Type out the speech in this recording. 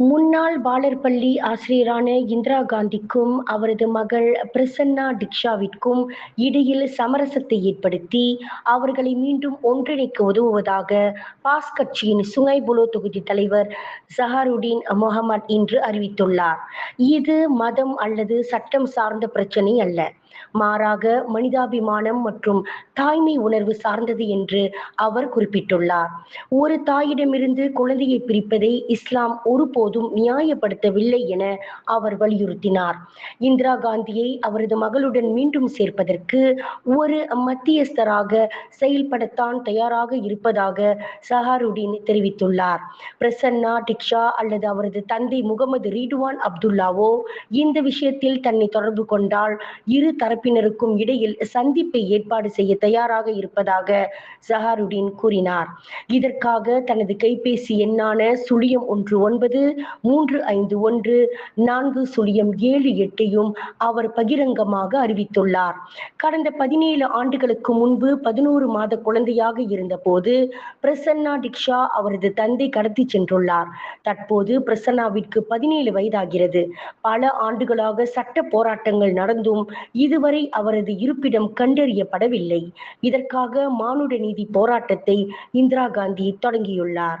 முன்னாள் பாலர் பள்ளி ஆசிரியரான இந்திரா காந்திக்கும் அவரது மகள் பிரசன்னா டிக்ஷாவிற்கும் இடையில் சமரசத்தை ஏற்படுத்தி அவர்களை மீண்டும் ஒன்றிணைக்க உதவுவதாக பாஸ் கட்சியின் சுங்கைபுலோ தொகுதி தலைவர் சஹாருடீன் முகமது இன்று அறிவித்துள்ளார். இது மதம் அல்லது சட்டம் சார்ந்த பிரச்சனை அல்ல. மாறாக மனிதாபிமானம் மற்றும் தாய்மை உணர்வு சார்ந்தது என்று அவர் குறிப்பிட்டுள்ளார். ஒரு தாயிடமிருந்து குழந்தையை பிரிப்பதை இஸ்லாம் ஒருபோதும் நியாயப்படுத்தவில்லை என அவர் வலியுறுத்தினார். இந்திரா காந்தியை அவரது மகளுடன் மீண்டும் சேர்ப்பதற்கு ஒரு மத்தியஸ்தராக செயல்படத்தான் தயாராக இருப்பதாக சஹாருடீன் தெரிவித்துள்ளார். பிரசன்னா டிக்ஷா அல்லது அவரது தந்தை முகமது ரீடுவான் அப்துல்லாவோ இந்த விஷயத்தில் தன்னை தொடர்பு கொண்டால் இரு தரப்பினருக்கும் இடையில் சந்திப்பை ஏற்பாடு செய்ய தயாராக இருப்பதாக ஜஹாருடீன் கூறினார். இதற்காக தனது கைபேசி எண்ணான சுழியம் ஒன்று ஒன்பது மூன்று ஐந்து ஒன்று நான்கு சுழியம் ஏழு எட்டையும் அவர் பகிரங்கமாக அறிவித்துள்ளார். கடந்த பதினேழு ஆண்டுகளுக்கு முன்பு பதினோரு மாத குழந்தையாக இருந்தபோது பிரசன்னா டிக்ஷா அவரது தந்தை கடத்தி சென்றுள்ளார். தற்போது பிரசன்னாவிற்கு பதினேழு வயதாகிறது. பல ஆண்டுகளாக சட்ட போராட்டங்கள் நடந்தும் இதுவரை அவரது இருப்பிடம் கண்டறியப்படவில்லை. இதற்காக மானுட நீதி போராட்டத்தை இந்திரா காந்தி தொடங்கியுள்ளார்.